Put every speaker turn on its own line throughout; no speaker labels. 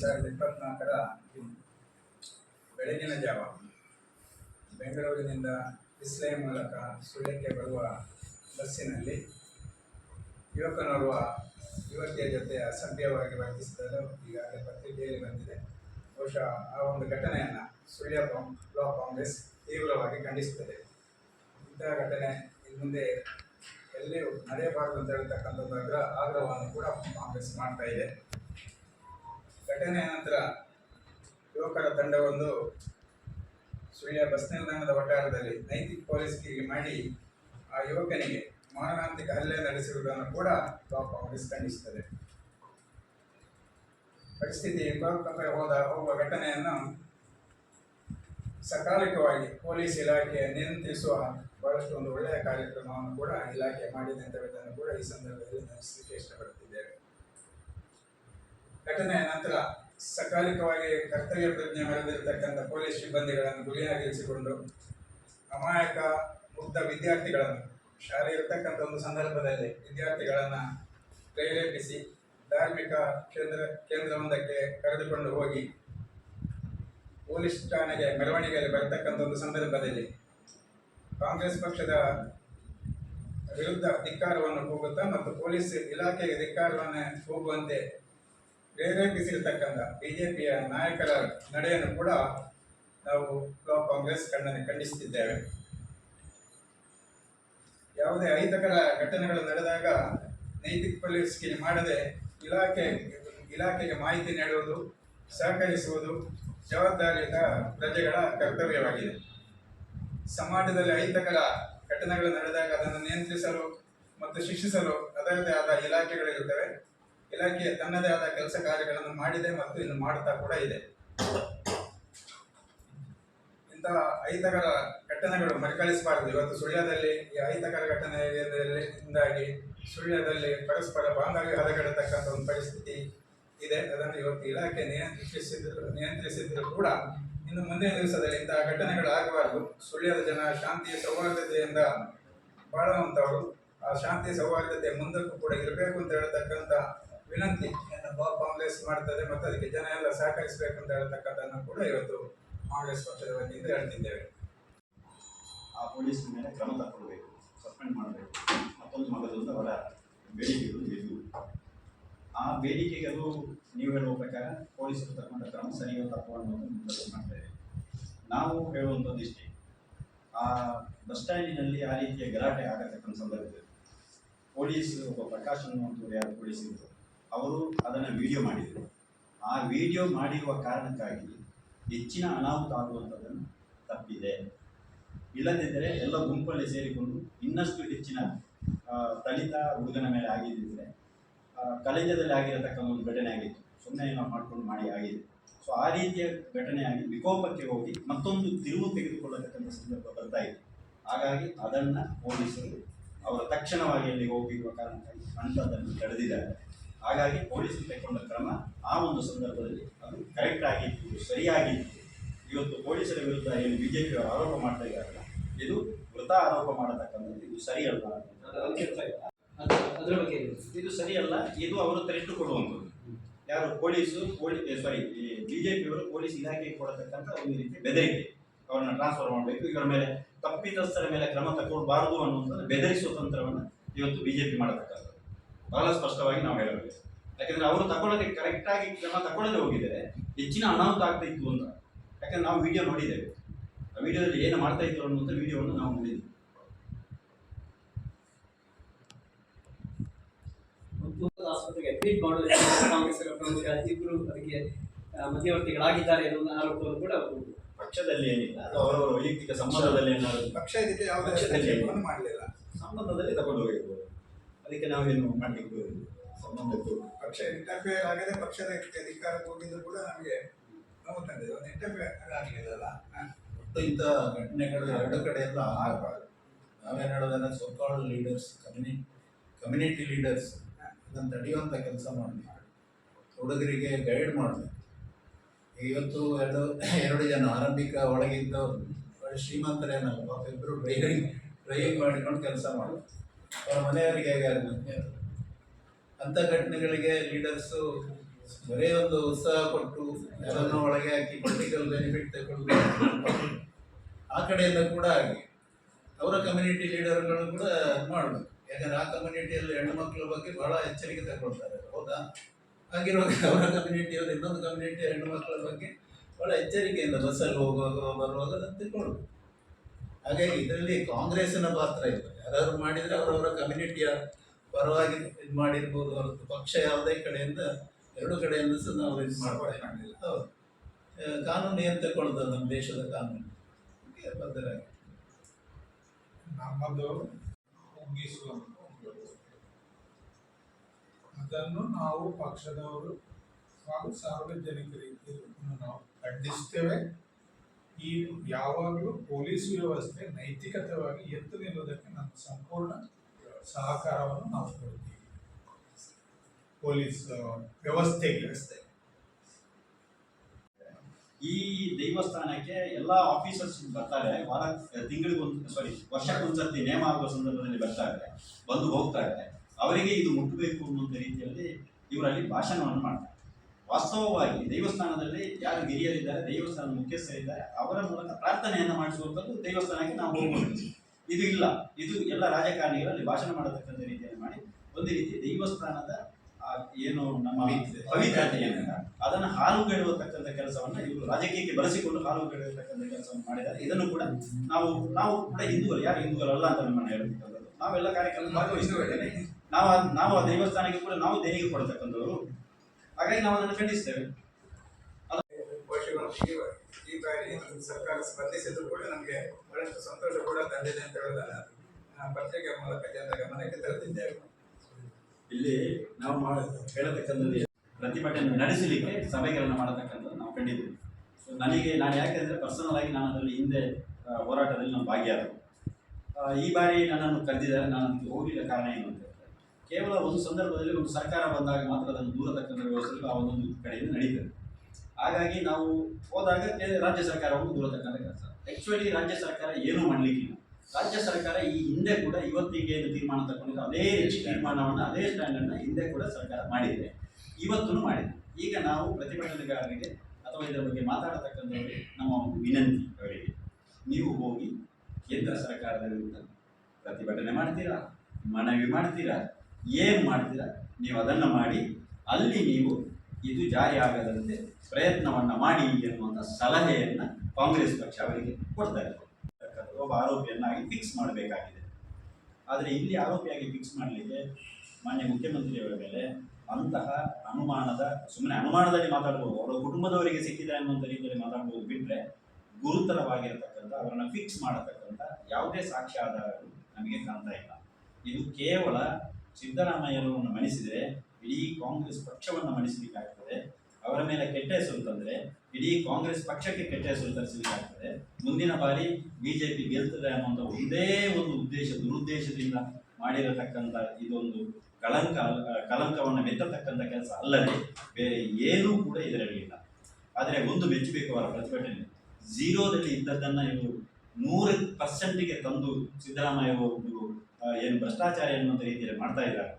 ಸಾವಿರದ ಇಪ್ಪತ್ನಾಲ್ಕರ ಬೆಳಗಿನ ಜಾವ ಬೆಂಗಳೂರಿನಿಂದ ಬಿಸ್ಲೆ ಮೂಲಕ ಸುಳ್ಯಕ್ಕೆ ಬರುವ ಬಸ್ಸಿನಲ್ಲಿ ಯುವಕನೋರ್ವ ಯುವತಿಯ ಜೊತೆ ಅಸಭ್ಯವಾಗಿ ವರ್ತಿಸಿದರು ಈಗಾಗಲೇ ಪತ್ರಿಕೆಯಲ್ಲಿ ಬಂದಿದೆ. ಬಹುಶಃ ಆ ಒಂದು ಘಟನೆಯನ್ನು ಸುಳ್ಯ ಬ್ಲಾಕ್ ಕಾಂಗ್ರೆಸ್ ತೀವ್ರವಾಗಿ ಖಂಡಿಸುತ್ತದೆ. ಇಂತಹ ಘಟನೆ ಇನ್ನು ಮುಂದೆ ಎಲ್ಲಿಯೂ ನಡೆಯಬಾರದು ಅಂತ ಹೇಳ್ತಕ್ಕಂಥದ್ದು ಆಗ್ರಹವನ್ನು ಕೂಡ ಕಾಂಗ್ರೆಸ್ ಮಾಡ್ತಾ ಇದೆ. ಘಟನೆಯ ನಂತರ ಯುವಕರ ತಂಡವೊಂದು ಸುಳ್ಯ ಬಸ್ ನಿಲ್ದಾಣದ ವಠಾರದಲ್ಲಿ ನೈತಿಕ ಪೊಲೀಸ್ಗಿರಿ ಮಾಡಿ ಆ ಯುವಕನಿಗೆ ಮಾರಣಾಂತಿಕ ಹಲ್ಲೆ ನಡೆಸಿರುವುದನ್ನು ಕೂಡ ಬ್ಲಾಕ್ ಕಾಂಗ್ರೆಸ್ ಖಂಡಿಸುತ್ತದೆ. ಪರಿಸ್ಥಿತಿ ವಿಕೋಪಕ್ಕೆ ಹೋದ ಹೋಗುವ ಘಟನೆಯನ್ನು ಸಕಾಲಿಕವಾಗಿ ಪೊಲೀಸ್ ಇಲಾಖೆ ನಿಯಂತ್ರಿಸುವ ಬಹಳಷ್ಟು ಒಂದು ಒಳ್ಳೆಯ ಕಾರ್ಯಕ್ರಮವನ್ನು ಕೂಡ ಇಲಾಖೆ ಮಾಡಿದೆ ಅಂತ ಕೂಡ ಈ ಸಂದರ್ಭದಲ್ಲಿ ನೆನೆಸಲಿಕ್ಕೆ ಇಷ್ಟಪಡುತ್ತಿದ್ದೇವೆ ಘಟನೆಯ ನಂತರ ಸಕಾಲಿಕವಾಗಿ ಕರ್ತವ್ಯ ಪ್ರಜ್ಞೆ ಮೆರೆದಿರತಕ್ಕಂಥ ಪೊಲೀಸ್ ಸಿಬ್ಬಂದಿಗಳನ್ನು ಗುರಿಯಾಗಿರಿಸಿಕೊಂಡು ಅಮಾಯಕ ಮುಗ್ಧ ವಿದ್ಯಾರ್ಥಿಗಳನ್ನು, ಶಾಲೆ ಇರತಕ್ಕಂಥ ಒಂದು ಸಂದರ್ಭದಲ್ಲಿ ವಿದ್ಯಾರ್ಥಿಗಳನ್ನು ಪ್ರೇರೇಪಿಸಿ ಧಾರ್ಮಿಕ ಕೇಂದ್ರ, ಕೇಂದ್ರವೊಂದಕ್ಕೆ ಕರೆದುಕೊಂಡು ಹೋಗಿ ಪೊಲೀಸ್ ಠಾಣೆಗೆ ಮೆರವಣಿಗೆಯಲ್ಲಿ ಬರತಕ್ಕಂಥ ಒಂದು ಸಂದರ್ಭದಲ್ಲಿ ಕಾಂಗ್ರೆಸ್ ಪಕ್ಷದ ವಿರುದ್ಧ ಧಿಕ್ಕಾರವನ್ನು ಕೂಗುತ್ತಾ ಮತ್ತು ಪೊಲೀಸ್ ಇಲಾಖೆಗೆ ಧಿಕ್ಕಾರವನ್ನು ಕೂಗುವಂತೆ ಪ್ರೇರೇಪಿಸಿರ್ತಕ್ಕಂಥ ಬಿಜೆಪಿಯ ನಾಯಕರ ನಡೆಯನ್ನು ಕೂಡ ನಾವು ಬ್ಲಾಕ್ ಕಾಂಗ್ರೆಸ್ ಖಂಡನೆ ಖಂಡಿಸುತ್ತಿದ್ದೇವೆ. ಯಾವುದೇ ಅಹಿತಕರ ಘಟನೆಗಳು ನಡೆದಾಗ ನೈತಿಕ ಪೊಲೀಸ್ಗೆ ಮಾಡದೆ ಇಲಾಖೆ, ಇಲಾಖೆಗೆ ಮಾಹಿತಿ ನೀಡುವುದು, ಸಹಕರಿಸುವುದು ಜವಾಬ್ದಾರಿಯುತ ಪ್ರಜೆಗಳ ಕರ್ತವ್ಯವಾಗಿದೆ. ಸಮಾಜದಲ್ಲಿ ಅಹಿತಕರ ಘಟನೆಗಳು ನಡೆದಾಗ ಅದನ್ನು ನಿಯಂತ್ರಿಸಲು ಮತ್ತು ಶಿಕ್ಷಿಸಲು ಅದರದೇ ಆದ ಇಲಾಖೆಗಳಿರುತ್ತವೆ ಇಲಾಖೆ ತನ್ನದೇ ಆದ ಕೆಲಸ ಕಾರ್ಯಗಳನ್ನು ಮಾಡಿದೆ ಮತ್ತು ಇನ್ನು ಮಾಡುತ್ತಾ ಕೂಡ ಇದೆ. ಇಂತಹ ಅಹಿತಕರ ಘಟನೆಗಳು ಮರುಕಳಿಸಬಾರದು. ಇವತ್ತು ಸುಳ್ಯದಲ್ಲಿ, ಈ ಅಹಿತಕರ ಘಟನೆಯಿಂದಾಗಿ ಸುಳ್ಯದಲ್ಲಿ ಪರಸ್ಪರ ಬಾಂಧವ್ಯ ಹದಗೆಡತಕ್ಕಂಥ ಒಂದು ಪರಿಸ್ಥಿತಿ ಇದೆ. ಅದನ್ನು ಇವತ್ತು ಇಲಾಖೆ ನಿಯಂತ್ರಿಸಿದ್ರು ನಿಯಂತ್ರಿಸಿದ್ರು ಕೂಡ ಇನ್ನು ಮುಂದಿನ ದಿವಸದಲ್ಲಿ ಇಂತಹ ಘಟನೆಗಳು ಆಗಬಾರದು. ಸುಳ್ಯದ ಜನ ಶಾಂತಿ ಸೌಹಾರ್ದತೆಯಿಂದ ಬಾಳುವಂಥವರು ಆ ಶಾಂತಿ ಸೌಹಾರ್ದತೆ ಮುಂದಕ್ಕೂ ಕೂಡ ಇರಬೇಕು ಅಂತ ಹೇಳ್ತಕ್ಕಂಥ ವಿನಂತಿ ಬಾ ಕಾಂಗ್ರೆಸ್ ಮಾಡ್ತದೆ ಮತ್ತು ಅದಕ್ಕೆ ಜನ ಎಲ್ಲ ಸಹಕರಿಸಬೇಕು ಅಂತ ಹೇಳ್ತಕ್ಕಂಥದ್ದನ್ನು ಕೂಡ ಇವತ್ತು ಕಾಂಗ್ರೆಸ್ ಪಕ್ಷದ ವತಿಯಿಂದ ಹೇಳ್ತಿದ್ದೇವೆ.
ಆ ಪೊಲೀಸ್ ಮೇಲೆ ಕ್ರಮ ತಗೊಳ್ಬೇಕು ಸಸ್ಪೆಂಡ್ ಮಾಡಬೇಕು. ಮತ್ತೊಂದು ಮಗದೊಂದು ಅವರ ಬೇಡಿಕೆಗಳು ಇದು. ಆ ಬೇಡಿಕೆಗಳು ನೀವು ಹೇಳುವ ಪ್ರಕಾರ ಪೊಲೀಸರು ತಗೊಂಡ ಕ್ರಮ ಸರಿಯೋ ತಪ್ಪು ಅನ್ನೋದು ಮಾಡ್ತೇವೆ ನಾವು ಹೇಳುವಂಥದ್ದು ಇಷ್ಟೇ. ಆ ಬಸ್ ಸ್ಟ್ಯಾಂಡಿನಲ್ಲಿ ಆ ರೀತಿಯ ಗಲಾಟೆ ಆಗತಕ್ಕಂಥ ಸಂದರ್ಭದಲ್ಲಿ ಪೊಲೀಸ್ ಒಬ್ಬ ಪ್ರಕಾಶ್ ಯಾರು ಪೊಲೀಸ್ ಅವರು ಅದನ್ನು ವಿಡಿಯೋ ಮಾಡಿದರು. ಆ ವಿಡಿಯೋ ಮಾಡಿರುವ ಕಾರಣಕ್ಕಾಗಿ ಹೆಚ್ಚಿನ ಅನಾಹುತ ಆಗುವಂಥದ್ದನ್ನು ತಪ್ಪಿದೆ. ಇಲ್ಲದಿದ್ದರೆ ಎಲ್ಲ ಗುಂಪಲ್ಲಿ ಸೇರಿಕೊಂಡು ಇನ್ನಷ್ಟು ಹೆಚ್ಚಿನ ದಲಿತ ಹುಡುಗನ ಮೇಲೆ ಆಗಿದ್ದರೆ ಕಲಿಜದಲ್ಲಿ ಆಗಿರತಕ್ಕಂಥ ಒಂದು ಘಟನೆ ಆಗಿತ್ತು. ಸುಮ್ಮನೆ ಏನೋ ಮಾಡ್ಕೊಂಡು ಮಾಡಿ ಆಗಿದೆ ಸೊ ಆ ರೀತಿಯ ಘಟನೆ ಆಗಿ ವಿಕೋಪಕ್ಕೆ ಹೋಗಿ ಮತ್ತೊಂದು ತಿರುವು ತೆಗೆದುಕೊಳ್ಳತಕ್ಕಂಥ ಸಂದರ್ಭ ಬರ್ತಾ ಇದೆ ಹಾಗಾಗಿ ಅದನ್ನು ಪೊಲೀಸರು ಅವರ ತಕ್ಷಣವಾಗಿ ಅಲ್ಲಿ ಹೋಗಿರುವ ಕಾರಣಕ್ಕಾಗಿ ಅಂಥದ್ದನ್ನು ತಡೆದಿದ್ದಾರೆ. ಹಾಗಾಗಿ ಪೊಲೀಸರು ತೆಗೆದುಕೊಂಡ ಕ್ರಮ ಆ ಒಂದು ಸಂದರ್ಭದಲ್ಲಿ ಅದು ಕರೆಕ್ಟ್ ಆಗಿತ್ತು ಸರಿಯಾಗಿತ್ತು. ಇವತ್ತು ಪೊಲೀಸರ ವಿರುದ್ಧ ಏನು ಬಿಜೆಪಿ ಆರೋಪ ಮಾಡ್ತಾ ಇದ್ದಾರಲ್ಲ ಇದು ವೃತ ಆರೋಪ ಮಾಡತಕ್ಕಂಥದ್ದು ಇದು ಸರಿಯಲ್ಲ? ಇದು ಸರಿಯಲ್ಲ ಇದು ಅವರು ಥ್ರೆಟ್ ಕೊಡುವಂಥದ್ದು. ಯಾರು ಪೊಲೀಸು ಪೊಲೀ ಸಾರಿ ಪಿಯವರು ಪೊಲೀಸ್ ಇಲಾಖೆಗೆ ಕೊಡತಕ್ಕಂಥ ಒಂದು ರೀತಿ ಬೆದರಿಕೆ. ಅವರನ್ನ ಟ್ರಾನ್ಸ್ಫರ್ ಮಾಡಬೇಕು ಇವರ ಮೇಲೆ ತಪ್ಪಿತಸ್ಥರ ಮೇಲೆ ಕ್ರಮ ತಗೊಳ್ಬಾರದು ಅನ್ನುವಂಥದ್ದು ಬೆದರಿಸುವ ತಂತ್ರವನ್ನು ಇವತ್ತು ಬಿಜೆಪಿ ಮಾಡತಕ್ಕಂಥದ್ದು. ಬಹಳ ಸ್ಪಷ್ಟವಾಗಿ ನಾವು ಹೇಳಬೇಕು. ಯಾಕಂದ್ರೆ ಅವರು ತಗೊಳ್ಳೋದಕ್ಕೆ ಕರೆಕ್ಟಾಗಿ ಕ್ರಮ ತಗೊಳ್ಳದೆ ಹೋಗಿದ್ದಾರೆ. ಹೆಚ್ಚಿನ ಅನಾಹುತ ಆಗ್ತಾ ಇತ್ತು ಅಂತ. ಯಾಕಂದ್ರೆ ನಾವು ವಿಡಿಯೋ ನೋಡಿದ್ದೇವೆ. ಆ ವಿಡಿಯೋದಲ್ಲಿ ಏನು ಮಾಡ್ತಾ ಇದ್ರು ಅನ್ನುವಂಥ ವಿಡಿಯೋವನ್ನು ನಾವು ನೋಡಿದ್ವಿ
ಆಸ್ಪತ್ರೆಗೆ ಅಡ್ಮಿಟ್ ಕಾಂಗ್ರೆಸ್ ಪ್ರಮುಖ ಇಬ್ಬರು ಅದಕ್ಕೆ ಮಧ್ಯವರ್ತಿಗಳಾಗಿದ್ದಾರೆ ಎನ್ನುವ ಆರೋಪವನ್ನು ಕೂಡ ಅವರು
ಪಕ್ಷದಲ್ಲಿ ಏನಿಲ್ಲ. ಅದು ಅವರವರ ವೈಯಕ್ತಿಕ ಸಂಬಂಧದಲ್ಲಿ ಏನಾದರೂ
ಪಕ್ಷ ಇದಕ್ಕೆ ಯಾವ
ಪಕ್ಷದಲ್ಲಿ
ಮಾಡಲಿಲ್ಲ.
ಸಂಬಂಧದಲ್ಲಿ ತಗೊಂಡು ಹೋಗಿರ್ಬೋದು. ಅದಕ್ಕೆ ನಾವೇನು ಮಾಡಲಿಕ್ಕೆ ಸಂಬಂಧಕ್ಕೆ
ಪಕ್ಷ ಇಂಟರ್ಫಿಯರ್ ಆಗದೆ ಪಕ್ಷದ ಅಧಿಕಾರಕ್ಕೆ ಹೋಗಿದ್ರು ಕೂಡ ನಮಗೆ ನೋವು ತಂದಿದೆ ಒಂದು ಇಂಟರ್ಫಿಯರ್ ಆಗಲಿಲ್ಲಲ್ಲ
ಒಟ್ಟು ಇಂಥ ಘಟನೆಗಳು ಎರಡು ಕಡೆ ಎಲ್ಲ ಆಗಬಾರ್ದು. ನಾವೇನು ಹೇಳೋದನ್ನ ಸೋಕಾಲ್ಡ್ ಲೀಡರ್ಸ್ ಕಮ್ಯುನಿ ಕಮ್ಯುನಿಟಿ ಲೀಡರ್ಸ್ ಅದನ್ನು ತಡೆಯುವಂಥ ಕೆಲಸ ಮಾಡಬೇಕು. ಹುಡುಗರಿಗೆ ಗೈಡ್ ಮಾಡಬೇಕು. ಇವತ್ತು ಎರಡು ಎರಡು ಜನ ಆರಂಭಿಕ ಒಳಗಿದ್ದವರು ಶ್ರೀಮಂತರೇನಲ್ಲ ಪಾಪ ಇಬ್ಬರು ಡ್ರೈವಿಂಗ್ ಡ್ರೈವಿಂಗ್ ಮಾಡಿಕೊಂಡು ಕೆಲಸ ಮಾಡೋದು ಅವರ ಮನೆಯವರಿಗೆ ಹೇಗೆ ಆಗುತ್ತೆ ಅಂತ ಘಟನೆಗಳಿಗೆ ಲೀಡರ್ಸು ಬರೀ ಒಂದು ಉತ್ಸಾಹ ಕೊಟ್ಟು ಅದನ್ನು ಒಳಗೆ ಹಾಕಿ ಪೊಲಿಟಿಕಲ್ ಬೆನಿಫಿಟ್ ತಗೊಳ್ಬೇಕು ಆ ಕಡೆಯಿಂದ ಕೂಡ ಹಾಗೆ. ಅವರ ಕಮ್ಯುನಿಟಿ ಲೀಡರ್ಗಳು ಕೂಡ ಮಾಡಬೇಕು. ಯಾಕಂದ್ರೆ ಆ ಕಮ್ಯುನಿಟಿಯಲ್ಲಿ ಹೆಣ್ಣು ಮಕ್ಕಳ ಬಗ್ಗೆ ಬಹಳ ಎಚ್ಚರಿಕೆ ತಗೊಳ್ತಾರೆ. ಹೌದಾ? ಹಾಗಿರುವಾಗ ಅವರ ಕಮ್ಯುನಿಟಿಯವರು ಇನ್ನೊಂದು ಕಮ್ಯುನಿಟಿ ಹೆಣ್ಣು ಮಕ್ಕಳ ಬಗ್ಗೆ ಬಹಳ ಎಚ್ಚರಿಕೆಯಿಂದ ಬಸ್ಸಲ್ಲಿ ಹೋಗುವಾಗ ಬರುವಾಗ ತಿಳ್ಕೊಳ್ಬೇಕು. ಹಾಗಾಗಿ ಇದರಲ್ಲಿ ಕಾಂಗ್ರೆಸ್ನ ಪಾತ್ರ ಇಲ್ಲ ಯಾರಾದ್ರು ಮಾಡಿದರೆ ಅವರವರ ಕಮ್ಯುನಿಟಿಯ ಪರವಾಗಿ ಇದು ಮಾಡಿರ್ಬೋದು. ಅವ್ರದ್ದು ಪಕ್ಷ ಯಾವುದೇ ಕಡೆಯಿಂದ ಎರಡು ಕಡೆಯಿಂದ ಸಹ ನಾವು ಇದು ಆ, ಕಾನೂನು ಏನು ತಗೊಳ್ಳೋದು ನಮ್ಮ ದೇಶದ ಕಾನೂನು? ಬದ್ಧರಾಗಿ
ನಮ್ಮದು ಅದನ್ನು ನಾವು ಪಕ್ಷದವರು ಹಾಗೂ ಸಾರ್ವಜನಿಕ ರೀತಿಯಲ್ಲಿ ನಾವು ಖಂಡಿಸ್ತೇವೆ. ಈ ಯಾವಾಗಲೂ ಪೊಲೀಸ್ ವ್ಯವಸ್ಥೆ ನೈತಿಕತವಾಗಿ ಎತ್ತು ನಿಲ್ಲುವುದಕ್ಕೆ ನಮ್ಮ ಸಂಪೂರ್ಣ ಸಹಕಾರವನ್ನು ನಾವು ಕೊಡ್ತೀವಿ. ಪೊಲೀಸ್ ವ್ಯವಸ್ಥೆ.
ವ್ಯವಸ್ಥೆ.
ಈ ದೇವಸ್ಥಾನಕ್ಕೆ ಎಲ್ಲ ಆಫೀಸರ್ಸ್ ಬರ್ತಾರೆ ವಾರ ತಿಂಗಳಿಗೊಂದು ಸಾರಿ ವರ್ಷಕ್ಕೊಂದ್ಸರ್ತಿ ನೇಮ ಆಗುವ ಸಂದರ್ಭದಲ್ಲಿ ಬರ್ತಾರೆ, ಬಂದು ಹೋಗ್ತಾರೆ. ಅವರಿಗೆ ಇದು ಮುಟ್ಟಬೇಕು ಅನ್ನುವಂಥ ರೀತಿಯಲ್ಲಿ ಇವರಲ್ಲಿ ಭಾಷಣವನ್ನು ಮಾಡ್ತಾರೆ. ವಾಸ್ತವವಾಗಿ ದೇವಸ್ಥಾನದಲ್ಲಿ ಯಾರು ಹಿರಿಯರಿದ್ದಾರೆ ದೇವಸ್ಥಾನದ ಮುಖ್ಯಸ್ಥರಿದ್ದಾರೆ ಅವರ ಮೂಲಕ ಪ್ರಾರ್ಥನೆಯನ್ನು ಮಾಡಿಸುವಂಥದ್ದು ದೇವಸ್ಥಾನಕ್ಕೆ ನಾವು ಹೋಗ್ಬೋದು ಇದು ಇಲ್ಲ. ಇದು ಎಲ್ಲ ರಾಜಕಾರಣಿಗಳಲ್ಲಿ ಭಾಷಣ ಮಾಡತಕ್ಕಂಥ ರೀತಿಯಲ್ಲಿ ಮಾಡಿ ಒಂದು ರೀತಿ ದೇವಸ್ಥಾನದ ಏನು ನಮ್ಮ
ಪವಿತ್ರತೆ
ಪವಿತ್ರತೆಯನ್ನ ಅದನ್ನು ಹಾಳುಗೆಡುವತಕ್ಕಂಥ ಕೆಲಸವನ್ನ ಇವರು ರಾಜಕೀಯಕ್ಕೆ ಬಳಸಿಕೊಂಡು ಹಾಳುಗೆಡುವತಕ್ಕಂಥ ಕೆಲಸವನ್ನು ಮಾಡಿದ್ದಾರೆ. ಇದನ್ನು ಕೂಡ ನಾವು ನಾವು ಕೂಡ ಹಿಂದೂಗಳು ಯಾರು ಹಿಂದೂಗಳಲ್ಲ ಅಂತ ನಮ್ಮನ್ನು ಹೇಳ್ತಕ್ಕಂಥದ್ದು ನಾವೆಲ್ಲ ಕಾರ್ಯಕ್ರಮ ಭಾಗವಹಿಸಿದ್ದೇವೆ ನಾವು ನಾವು ಆ ದೇವಸ್ಥಾನಕ್ಕೆ ಕೂಡ ನಾವು ದೇಣಿಗೆ ಕೊಡ್ತಕ್ಕಂಥವ್ರು. ಹಾಗಾಗಿ ನಾವು ಅದನ್ನು ಖಂಡಿಸ್ತೇವೆ.
ಈ ಈ ಬಾರಿ ಸರ್ಕಾರ ಸ್ಪಂದಿಸಿದ್ರು ಕೂಡ ನಮಗೆ ಬಹಳಷ್ಟು ಸಂತೋಷ ಕೂಡ ತಂದಿದೆ ಅಂತ ಹೇಳೋದನ್ನ ಆ, ಪತ್ರಿಕೆ ಮೂಲಕ ಜನರ ಗಮನಕ್ಕೆ ತರುತ್ತಿದ್ದೇವೆ.
ಇಲ್ಲಿ ನಾವು ಮಾಡ ಹೇಳತಕ್ಕಂಥದ್ದು ಪ್ರತಿಭಟನೆ ನಡೆಸಲಿಕ್ಕೆ ಸಭೆಗಳನ್ನು ಮಾಡತಕ್ಕಂಥದ್ದು ನಾವು ಕಂಡಿದ್ದೀವಿ ಸೊ ನನಗೆ ನಾನು ಯಾಕೆಂದರೆ ಪರ್ಸನಲ್ ಆಗಿ ನಾನು ಅದರಲ್ಲಿ ಹಿಂದೆ ಹೋರಾಟದಲ್ಲಿ ನಾನು ಭಾಗಿಯಾದ ಆ, ಈ ಬಾರಿ ನನ್ನನ್ನು ಕರೆದಿದ್ದಾರೆ ನಾನು ಅದಕ್ಕೆ ಹೋಗಲಿಲ್ಲ ಕಾರಣ ಏನು ಅಂತ. ಕೇವಲ ಒಂದು ಸಂದರ್ಭದಲ್ಲಿ ಒಂದು ಸರ್ಕಾರ ಬಂದಾಗ ಮಾತ್ರ ಅದನ್ನು ದೂರತಕ್ಕಂಥ ವ್ಯವಸ್ಥೆಗಳು ಆ ಒಂದೊಂದು ಕಡೆಯಿಂದ ನಡೀತದೆ. ಹಾಗಾಗಿ ನಾವು ಹೋದಾಗ ರಾಜ್ಯ ಸರ್ಕಾರವನ್ನು ದೂರತಕ್ಕಂಥ ಕೆಲಸ. ಆ್ಯಕ್ಚುಲಿ ರಾಜ್ಯ ಸರ್ಕಾರ ಏನೂ ಮಾಡಲಿಕ್ಕಿಲ್ಲ. ರಾಜ್ಯ ಸರ್ಕಾರ ಈ ಹಿಂದೆ ಕೂಡ ಇವತ್ತಿಗೆ ಏನು ತೀರ್ಮಾನ ತಗೊಂಡಿದ್ದು ಅದೇ ತೀರ್ಮಾನವನ್ನು ಅದೇ ಸ್ಟ್ಯಾಂಡರ್ಡ್ನ ಹಿಂದೆ ಕೂಡ ಸರ್ಕಾರ ಮಾಡಿದೆ. ಇವತ್ತೂ ಮಾಡಿದೆ. ಈಗ ನಾವು ಪ್ರತಿಭಟನೆಗಾರರಿಗೆ ಅಥವಾ ಇದರ ಬಗ್ಗೆ ಮಾತಾಡತಕ್ಕಂಥವರಿಗೆ ನಮ್ಮ ಒಂದು ವಿನಂತಿ ಅವರಿಗೆ. ನೀವು ಹೋಗಿ ಕೇಂದ್ರ ಸರ್ಕಾರದ ವಿರುದ್ಧ ಪ್ರತಿಭಟನೆ ಮಾಡ್ತೀರಾ? ಮನವಿ ಮಾಡ್ತೀರಾ? ಏನು ಮಾಡ್ತೀರಾ? ನೀವು ಅದನ್ನು ಮಾಡಿ, ಅಲ್ಲಿ ನೀವು ಇದು ಜಾರಿ ಆಗದಂತೆ ಪ್ರಯತ್ನವನ್ನು ಮಾಡಿ ಎನ್ನುವಂಥ ಸಲಹೆಯನ್ನು ಕಾಂಗ್ರೆಸ್ ಪಕ್ಷ ಅವರಿಗೆ ಕೊಡ್ತಾರೆ ಒಬ್ಬ ಆರೋಪಿಯನ್ನಾಗಿ ಫಿಕ್ಸ್ ಮಾಡಬೇಕಾಗಿದೆ. ಆದರೆ ಇಲ್ಲಿ ಆರೋಪಿಯಾಗಿ ಫಿಕ್ಸ್ ಮಾಡಲಿಕ್ಕೆ ಮಾನ್ಯ ಮುಖ್ಯಮಂತ್ರಿಯವರ ಮೇಲೆ ಅಂತಹ ಅನುಮಾನದ ಸುಮ್ಮನೆ ಅನುಮಾನದಲ್ಲಿ ಮಾತಾಡ್ಬೋದು, ಅವರ ಕುಟುಂಬದವರಿಗೆ ಸಿಕ್ಕಿದೆ ಅನ್ನುವಂಥ ರೀತಿಯಲ್ಲಿ ಮಾತಾಡ್ಬೋದು ಬಿಟ್ಟರೆ ಗುರುತರವಾಗಿರತಕ್ಕಂಥ, ಅವರನ್ನು ಫಿಕ್ಸ್ ಮಾಡತಕ್ಕಂಥ ಯಾವುದೇ ಸಾಕ್ಷ್ಯ ಆಧಾರಗಳು ನಮಗೆ ಕಾಣ್ತಾ ಇಲ್ಲ. ಇದು ಕೇವಲ ಸಿದ್ದರಾಮಯ್ಯನವರನ್ನು ಮಣಿಸಿದರೆ ಇಡೀ ಕಾಂಗ್ರೆಸ್ ಪಕ್ಷವನ್ನು ಮಣಿಸಲಿಕ್ಕಾಗ್ತದೆ. ಅವರ ಮೇಲೆ ಕೆಟ್ಟ ಹೆಸರು ತಂದರೆ, ಇಡೀ ಕಾಂಗ್ರೆಸ್ ಪಕ್ಷಕ್ಕೆ ಕೆಟ್ಟ ಹೆಸರು ತರಿಸಲಿಕ್ಕಾಗ್ತದೆ. ಮುಂದಿನ ಬಾರಿ ಬಿಜೆಪಿ ಗೆಲ್ತದೆ ಅನ್ನುವಂಥ ಒಂದೇ ಒಂದು ಉದ್ದೇಶ, ದುರುದ್ದೇಶದಿಂದ ಮಾಡಿರತಕ್ಕಂಥ ಇದೊಂದು ಕಳಂಕ, ಕಳಂಕವನ್ನು ಮೆತ್ತತಕ್ಕಂಥ ಕೆಲಸ ಅಲ್ಲದೆ ಬೇರೆ ಏನೂ ಕೂಡ ಇದರಲ್ಲಿ ಇಲ್ಲ. ಆದರೆ ಒಂದು ಮೆಚ್ಚಬೇಕು ಅವರ ಪ್ರತಿಭಟನೆ. ಝೀರೋದಲ್ಲಿ ಇದ್ದದ್ದನ್ನು ಇವರು ನೂರು ಪರ್ಸೆಂಟಿಗೆ ತಂದು ಸಿದ್ದರಾಮಯ್ಯ ಅವರು ಏನು ಭ್ರಷ್ಟಾಚಾರ ಎನ್ನುವಂಥ ರೀತಿಯಲ್ಲಿ ಮಾಡ್ತಾ ಇದ್ದಾರೆ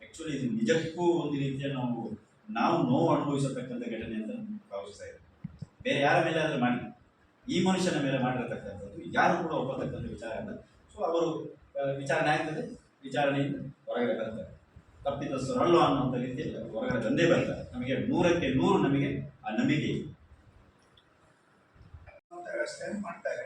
ಆ್ಯಕ್ಚುಲಿ ಇದು ನಿಜಕ್ಕೂ ಒಂದು ರೀತಿಯ ನಾವು ನಾವು ನೋವು ಅನುಭವಿಸತಕ್ಕಂಥ ಘಟನೆ ಅಂತ ಭಾವಿಸ್ತಾ ಇದೆ ಬೇರೆ ಯಾರ ಮೇಲೆ ಆದರೂ ಮಾಡಿ ಈ ಮನುಷ್ಯನ ಮೇಲೆ ಮಾಡಿರತಕ್ಕಂಥದ್ದು ಯಾರು ಕೂಡ ಒಪ್ಪತಕ್ಕಂಥ ವಿಚಾರ ಅಲ್ಲ. ಸೊ ಅವರು ವಿಚಾರಣೆ ಆಗ್ತದೆ ವಿಚಾರಣೆಯಿಂದ ಹೊರಗಡೆ ಬರ್ತಾರೆ ತಪ್ಪಿತಸ್ಥರಲ್ಲ ಅನ್ನುವಂಥ ರೀತಿಯಲ್ಲಿ ಅವರು ಹೊರಗಡೆ ಬಂದೇ ಬರ್ತಾರೆ ನಮಗೆ ನೂರಕ್ಕೆ ನೂರು ನಮಗೆ ಆ ನಂಬಿಕೆ
ಅಂತ ಮಾಡ್ತಾರೆ.